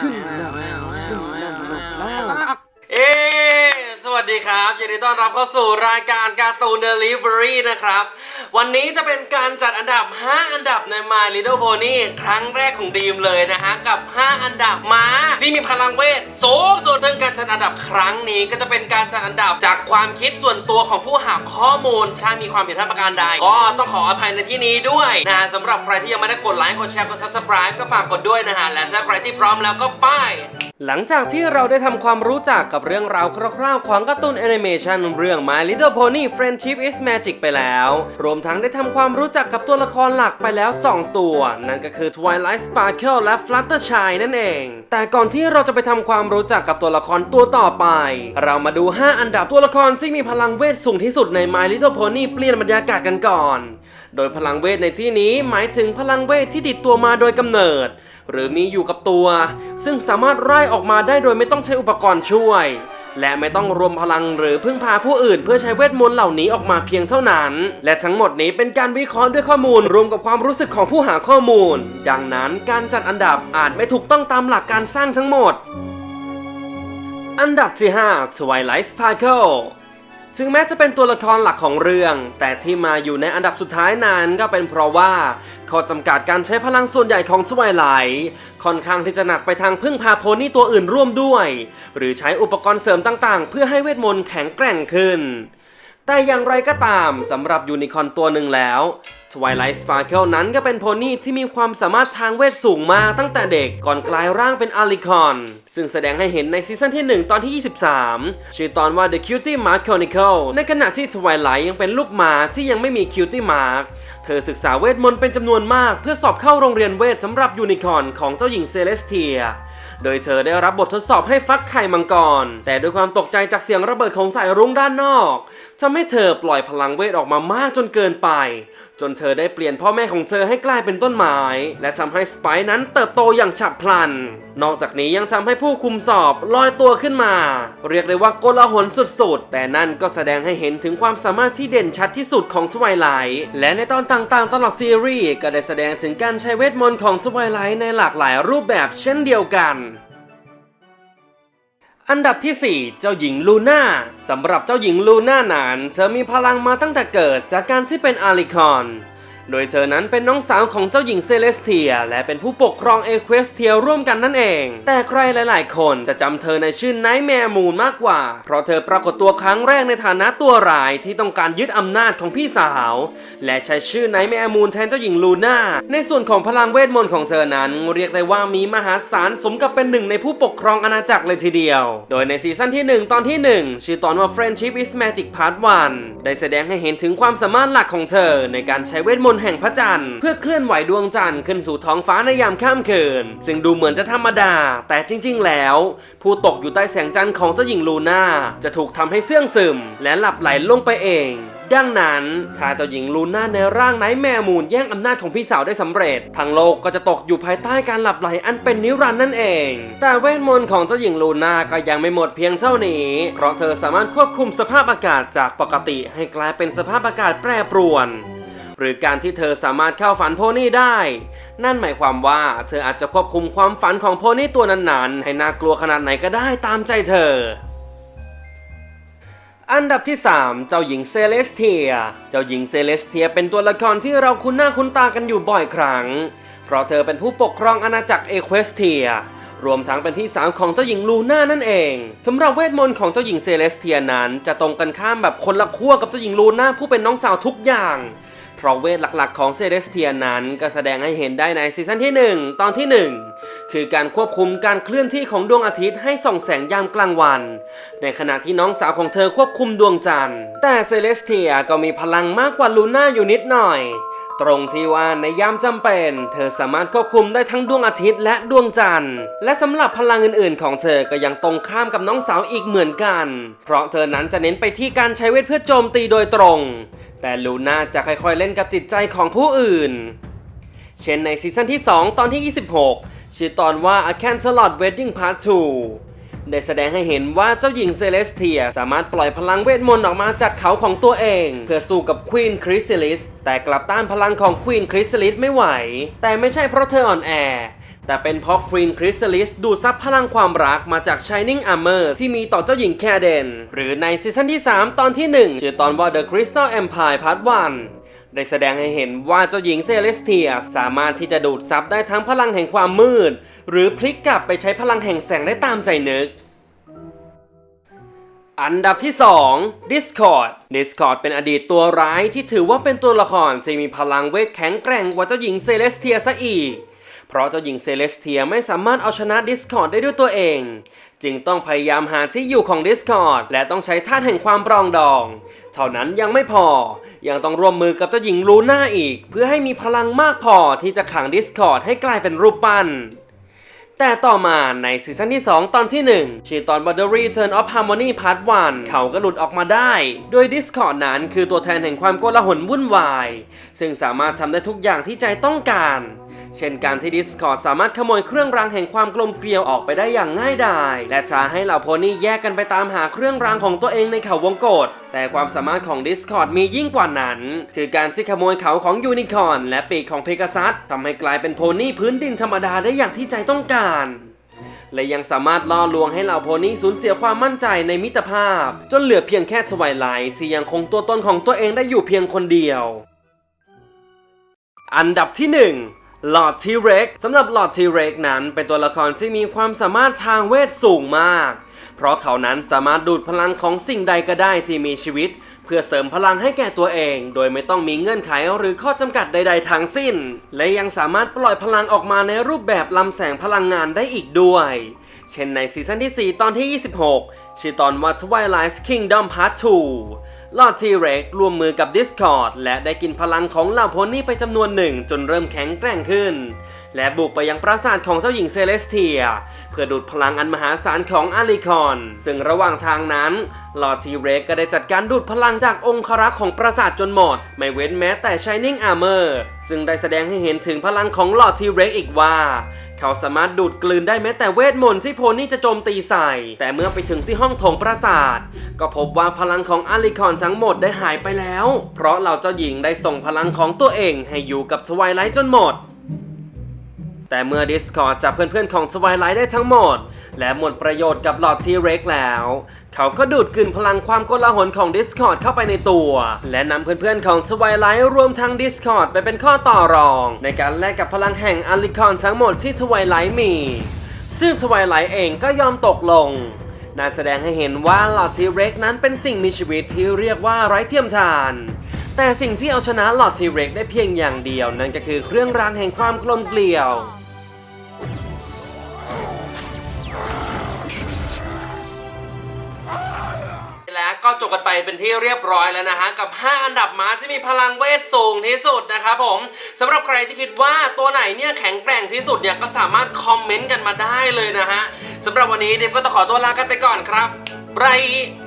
ขึ้นนำขึ้นนำแล้วเอ๊สวัสดี ครับยินดีต้อนรับเข้าสู่รายการการ์ตูนเดลิเวอรี่นะครับ วันนี้จะเป็นการจัดอันดับ 5 อันดับใน My Little Pony ครั้งแรกของดีมเลยนะฮะ กับ 5 อันดับม้าที่มีพลังเวทสูงสุดซึ่งการจัดอันดับครั้งนี้ก็จะเป็นการจัดอันดับจากความคิดส่วนตัวของผู้หาข้อมูลถ้ามีความผิดพลาดประการใด ก็ต้องขออภัยในที่นี้ด้วยนะสำหรับใครที่ยังไม่ได้กดไลค์กดแชร์กด subscribe ก็ฝากกดด้วยนะฮะและถ้าใครที่พร้อมแล้วก็ไป้าย หลังจากที่เราได้ทำความรู้จักกับเรื่องราวคร่าวๆของการ์ตูนแอนิเมชันเรื่อง My Little Pony Friendship is Magic ไปแล้ว รวมทั้งได้ทำความรู้จักกับตัวละครหลักไปแล้ว 2 ตัว นั่นก็คือ Twilight Sparkle และ Fluttershy นั่นเอง แต่ก่อนที่เราจะไปทำความรู้จักกับตัวละครตัวต่อไป เรามาดู 5 อันดับตัวละครที่มีพลังเวทสูงที่สุดใน My Little Pony เปลี่ยนบรรยากาศกันก่อน โดยพลังเวทในที่นี้หมายถึงพลังเวทที่ติดตัวมาโดยกำเนิด หรือมีอยู่กับตัว ซึ่งสามารถไล่ออกมาได้โดยไม่ต้องใช้อุปกรณ์ช่วย และไม่ต้องรวมพลังหรือพึ่งพาผู้อื่น เพื่อใช้เวทมนต์เหล่านี้ออกมาเพียงเท่านั้น และทั้งหมดนี้เป็นการวิเคราะห์ด้วยข้อมูลรวมกับความรู้สึกของผู้หาข้อมูล ดังนั้นการจัดอันดับอาจไม่ถูกต้องตามหลักการสร้างทั้งหมด อันดับที่5 Twilight Sparkle ถึงแม้จะเป็นตัวละครหลักของเรื่อง แต่ที่มาอยู่ในอันดับสุดท้ายนั้นก็เป็นเพราะว่าข้อจำกัดการใช้พลังส่วนใหญ่ของสวายไลค่อนข้างที่จะหนักไปทางพึ่งพาโพนี่ตัวอื่นร่วมด้วย หรือใช้อุปกรณ์เสริมต่างๆ เพื่อให้เวทมนต์แข็งแกร่งขึ้น แต่อย่างไรก็ตามสำหรับยูนิคอร์นตัวหนึ่งแล้ว Twilight Sparkle นั้นก็เป็นโพนี่ที่มีความสามารถทางเวทสูงมากตั้งแต่เด็กก่อนกลายร่างเป็นอาริคอนซึ่งแสดงให้เห็นในซีซั่นที่ 1 ตอนที่ 23 ชื่อตอนว่า The Cutie Mark Chronicle ในขณะที่ Twilight ยังเป็นลูกหมาที่ยังไม่มี Cutie Mark เธอศึกษาเวทมนต์เป็นจำนวนมาก เพื่อสอบเข้าโรงเรียนเวทสำหรับยูนิคอร์นของเจ้าหญิงเซเลสเทียโดยเธอได้รับบททดสอบให้ฟักไข่มังกร แต่ด้วยความตกใจจากเสียงระเบิดของสายรุ้งด้านนอกทำให้เธอปล่อยพลังเวทออกมามากจนเกินไปจนเธอได้เปลี่ยนพ่อแม่ของเธอให้กลายเป็นต้นไม้และทำให้สไปซ์นั้นเติบโตอย่างฉับพลัน นอกจากนี้ยังทำให้ผู้คุมสอบลอยตัวขึ้นมา เรียกได้ว่าโกลาหลสุดๆ แต่นั่นก็แสดงให้เห็นถึงความสามารถที่เด่นชัดที่สุดของทวายไลท์และในตอนต่างๆ ตลอดซีรีส์ก็ได้แสดงถึงการใช้เวทมนต์ของทวายไลท์ในหลากหลายรูปแบบเช่นเดียวกัน อันดับที่ 4 เจ้าหญิงลูน่าสำหรับเจ้าหญิงลูน่านั้นเธอมีพลังมาตั้งแต่เกิดจากการที่เป็นอาริคอน โดยเธอนั้นเป็นน้องสาวของเจ้าหญิงเซเลสเทีย และเป็นผู้ปกครองเอเควสเทียร่วมกันนั่นเอง แต่ใครหลาย ๆ คนจะจำเธอในชื่อไนท์แมร์มูนมากกว่า เพราะเธอปรากฏตัวครั้งแรกในฐานะตัวร้ายที่ต้องการยึดอำนาจของพี่สาว และใช้ชื่อไนท์แมร์มูนแทนเจ้าหญิงลูน่า ในส่วนของพลังเวทมนต์ของเธอนั้น เรียกได้ว่ามีมหาศาลสมกับเป็นหนึ่งในผู้ปกครองอาณาจักรเลยทีเดียว โดยในซีซั่นที่ 1 ตอนที่ 1 ชื่อตอนว่า Friendship is Magic Part 1 ได้แสดงให้เห็นถึงความสามารถหลักของเธอในการใช้เวทมนต์แห่งพระจันทร์เพื่อเคลื่อนไหวดวงจันทร์ขึ้นสู่ท้องฟ้าในยามค่ำคืน ซึ่งดูเหมือนจะธรรมดา แต่จริง ๆ แล้ว ผู้ตกอยู่ใต้แสงจันทร์ของเจ้าหญิงลูน่าจะถูกทำให้เสื่องซึม และหลับไหลลงไปเองดังนั้นถ้าเจ้าหญิงลูน่าในร่างไนท์แมร์มูนแย่งอำนาจของพี่สาวได้สำเร็จ ทั้งโลกก็จะตกอยู่ภายใต้การหลับไหลอันเป็นนิรันดร์นั่นเอง แต่เวทมนต์ของเจ้าหญิงลูน่าก็ยังไม่หมดเพียงเท่านี้ เพราะเธอสามารถควบคุมสภาพอากาศจากปกติให้กลายเป็นสภาพอากาศแปรปรวน หรือการที่เธอสามารถเข้าฝันโพนี่ได้ นั่นหมายความว่าเธออาจจะควบคุมความฝันของโพนี่ตัวนั้นๆ ให้น่ากลัวขนาดไหนก็ได้ตามใจเธออันดับที่ 3 เจ้าหญิงเซเลสเทีย เจ้าหญิงเซเลสเทียเป็นตัวละครที่เราคุ้นหน้าคุ้นตากันอยู่บ่อยครั้ง เพราะเธอเป็นผู้ปกครองอาณาจักรเอเควสเทีย รวมทั้งเป็นพี่สาวของเจ้าหญิงลูน่านั่นเองสำหรับเวทมนต์ของเจ้าหญิงเซเลสเทียนั้น จะตรงกันข้ามแบบคนละขั้วกับเจ้าหญิงลูน่าผู้เป็นน้องสาวทุกอย่าง พราะเวทหลักๆของเซเลสเทียนั้นก็แสดงให้เห็นได้ในซีซั่นที่ 1 ตอนที่ 1 คือการควบคุมการเคลื่อนที่ของดวงอาทิตย์ให้ส่องแสงยามกลางวัน ในขณะที่น้องสาวของเธอควบคุมดวงจันทร์ แต่เซเลสเทียก็มีพลังมากกว่าลูน่าอยู่นิดหน่อย ตรงที่ว่าในยามจำเป็น เธอสามารถควบคุมได้ทั้งดวงอาทิตย์และดวงจันทร์ และสำหรับพลังอื่นๆ ของเธอก็ยังตรงข้ามกับน้องสาวอีกเหมือนกัน เพราะเธอนั้นจะเน้นไปที่การใช้เวทเพื่อโจมตีโดยตรง แต่ลูน่าจะค่อยๆเล่นกับจิตใจของผู้อื่น เช่นในซีซั่นที่ 2 ตอนที่ 26 ชื่อตอนว่า A Cancelot Wedding Part 2 ได้แสดงให้เห็นว่าเจ้าหญิงเซเลสเทียสามารถปล่อยพลังเวทมนต์ออกมาจากเขาของตัวเอง เพื่อสู้กับควีนคริสซิลิสแต่กลับต้านพลังของควีนคริสซิลิสไม่ไหว แต่ไม่ใช่เพราะเธออ่อนแอแต่เป็นเพราะ Queen Chrysalis ดูดซับพลังความรักมาจาก Shining Armor ที่มีต่อเจ้าหญิงแคเดน หรือในซีซั่นที่ 3 ตอนที่ 1 ชื่อตอนว่า The Crystal Empire Part 1 ได้แสดงให้เห็นว่าเจ้าหญิงเซเลสเทียสามารถที่จะดูดซับได้ทั้งพลังแห่งความมืด หรือพลิกกลับไปใช้พลังแห่งแสงได้ตามใจนึกอันดับที่ 2 Discord Discord เป็นอดีตตัวร้ายที่ถือว่าเป็นตัวละครที่มีพลังเวทแข็งแกร่งกว่าเจ้าหญิงเซเลสเทียซะอีก เพราะเจ้าหญิงเซเลสเทียไม่สามารถเอาชนะ Discord ได้ด้วยตัวเอง จึงต้องพยายามหาที่อยู่ของ Discord และต้องใช้ท่าตุแห่งความปรองดอง เท่านั้นยังไม่พอ ยังต้องร่วมมือกับเจ้าหญิงลูน่าอีก เพื่อให้มีพลังมากพอที่จะขัง Discord ให้กลายเป็นรูปปั้น แต่ต่อมาในซีซั่นที่ 2 ตอนที่ 1 ชื่อตอน The Return of Harmony Part 1 เขาก็หลุดออกมาได้ โดย Discord นั้นคือตัวแทนแห่งความโกลาหลวุ่นวาย ซึ่งสามารถทำได้ทุกอย่างที่ใจต้องการ เช่นการที่ Discord สามารถขโมยเครื่องรางแห่งความกลมเกลียวออกไปได้อย่างง่ายดาย และจะให้เหล่าโพนี่แยกกันไปตามหาเครื่องรางของตัวเองในเขาวงกฏแต่ความสามารถของ Discord มียิ่งกว่านั้น คือการที่ขโมยเขาของยูนิคอร์นและปีกของเพกาซัสทำให้กลายเป็นโพนี่พื้นดินธรรมดาได้อย่างที่ใจต้องการ และยังสามารถล่อลวงให้เหล่าโพนี่สูญเสียความมั่นใจในมิตรภาพ จนเหลือเพียงแค่สวายไลท์ที่ยังคงตัวตนของตัวเองได้อยู่เพียงคนเดียว อันดับที่ 1หลอดทีเร็กสำหรับหลอดทีเร็กนั้นเป็นตัวละครที่มีความสามารถทางเวทสูงมาก เพราะเขานั้นสามารถดูดพลังของสิ่งใดก็ได้ที่มีชีวิต เพื่อเสริมพลังให้แก่ตัวเอง โดยไม่ต้องมีเงื่อนไขหรือข้อจำกัดใด ๆทั้งสิ้น และยังสามารถปล่อยพลังออกมาในรูปแบบลำแสงพลังงานได้อีกด้วย เช่นในซีซั่นที่ 4 ตอนที่ 26 ชื่อตอนว่า Twilight Kingdom Part 2 ลอดทีเร็กร่วมมือกับ Discord และได้กินพลังของเหล่าโพนี่ไปจำนวนหนึ่งจนเริ่มแข็งแกร่งขึ้น และบุกไปยังปราสาทของเจ้าหญิงเซเลสเทีย เพื่อดูดพลังอันมหาศาลของอาริคอน ซึ่งระหว่างทางนั้นลอร์ทีเร็กก็ได้จัดการดูดพลังจากองครักษ์ของปราสาทจนหมด ไม่เว้นแม้แต่ชายนิ่งอาร์เมอร์ ซึ่งได้แสดงให้เห็นถึงพลังของลอดทีเร็กอีกว่า เขาสามารถดูดกลืนได้แม้แต่เวทมนต์ที่โพนี่จะโจมตีใส่ แต่เมื่อไปถึงที่ห้องโถงปราสาท ก็พบว่าพลังของอาริคอนทั้งหมดได้หายไปแล้ว เพราะเหล่าเจ้าหญิงได้ส่งพลังของตัวเองให้อยู่กับทวายไลท์จนหมด แต่เมื่อ Discord จับเพื่อนๆของ Twilight ได้ทั้งหมด และหมดประโยชน์กับหลอดทีเร็กแล้ว เขาก็ดูดกลืนพลังความโกลาหลของ Discord เข้าไปในตัว และนำเพื่อนๆของ Twilight รวมทั้ง Discord ไปเป็นข้อต่อรอง ในการแลกกับพลังแห่งอาริคอนทั้งหมดที่ Twilight มี ซึ่ง Twilight เองก็ยอมตกลงน่าแสดงให้เห็นว่าหลอดทีเร็กนั้นเป็นสิ่งมีชีวิตที่เรียกว่าไร้เทียมทาน แต่สิ่งที่เอาชนะหลอดทีเร็กได้เพียงอย่างเดียว นั่นก็คือเครื่องรางแห่งความกลมเกลียว ก็จบกันไปเป็นที่เรียบร้อยแล้วนะฮะกับ 5 อันดับม้าที่มีพลังเวทสูงที่สุดนะครับผมสำหรับใครที่คิดว่าตัวไหนเนี่ยแข็งแกร่งที่สุดเนี่ยก็สามารถคอมเมนต์กันมาได้เลยนะฮะสำหรับวันนี้เดฟก็ต้องขอตัวลากันไปก่อนครับไบร์